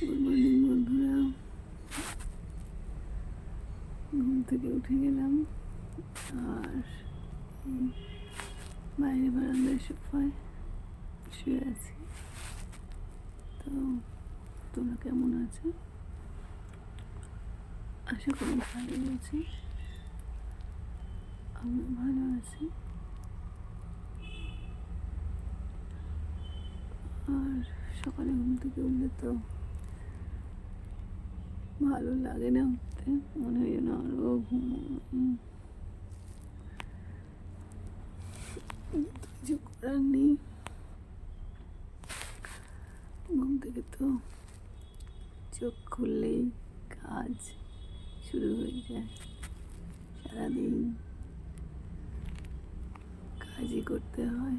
Good বন্ধুরা ঘুম থেকে উঠে গেলাম, আর বাইরে বারান্দায় সবাই শুয়ে আছি। তো তোমরা কেমন আছো? আশা করি ভালোই আছি। আমি ভালো আছি। আর সকালে ঘুম থেকে উঠলে তো ভালো লাগে না উঠতে। মনে হয় যেন আরও ঘুম কিছু করার নেই। ঘুম থেকে তো চোখ খুললেই কাজ শুরু হয়ে যায় সারাদিন। কাজই করতে হয়।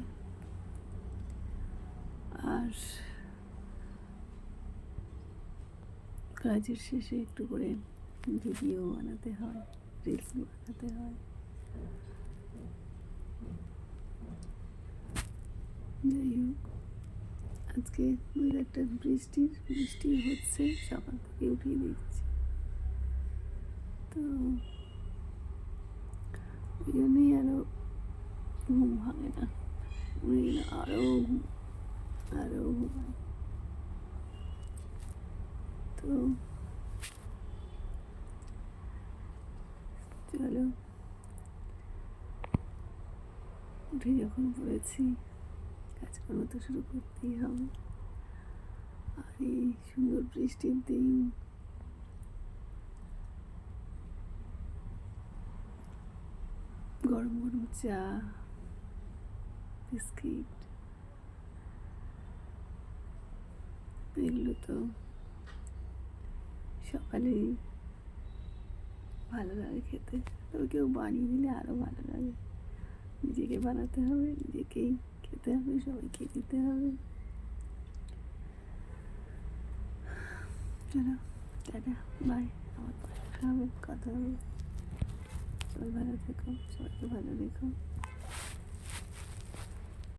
আর কাজের শেষে একটু করে ভিডিও বানাতে হয় রিলস বানাতে হয়। যাই হোক, আজকে একটা বৃষ্টির, বৃষ্টি হচ্ছে, সকাল থেকে উঠিয়ে দেখছি তো ওই জন্যই আরও ঘুম ভাঙে না। মনে হয় যেন আরও ঘুম আরও ঘুমাই তো চলো উঠে যখন পড়েছি, কাজকর্ম তো শুরু করতেই হবে। আর এই সুন্দর বৃষ্টির দিন। গরম গরম চা, বিস্কিট, এগুলো তো সকালেই ভালো লাগে খেতে। তবে কেউ বানিয়ে দিলে আরও ভালো লাগে। নিজেকে বানাতে হবে, নিজেকেই খেতে হবে, সবাইকে দিতে হবে। চলো, টাটা বাই আমার পরে হবে, কথা হবে। সবাই ভালো থেকো, সবাইকে ভালো রেখো।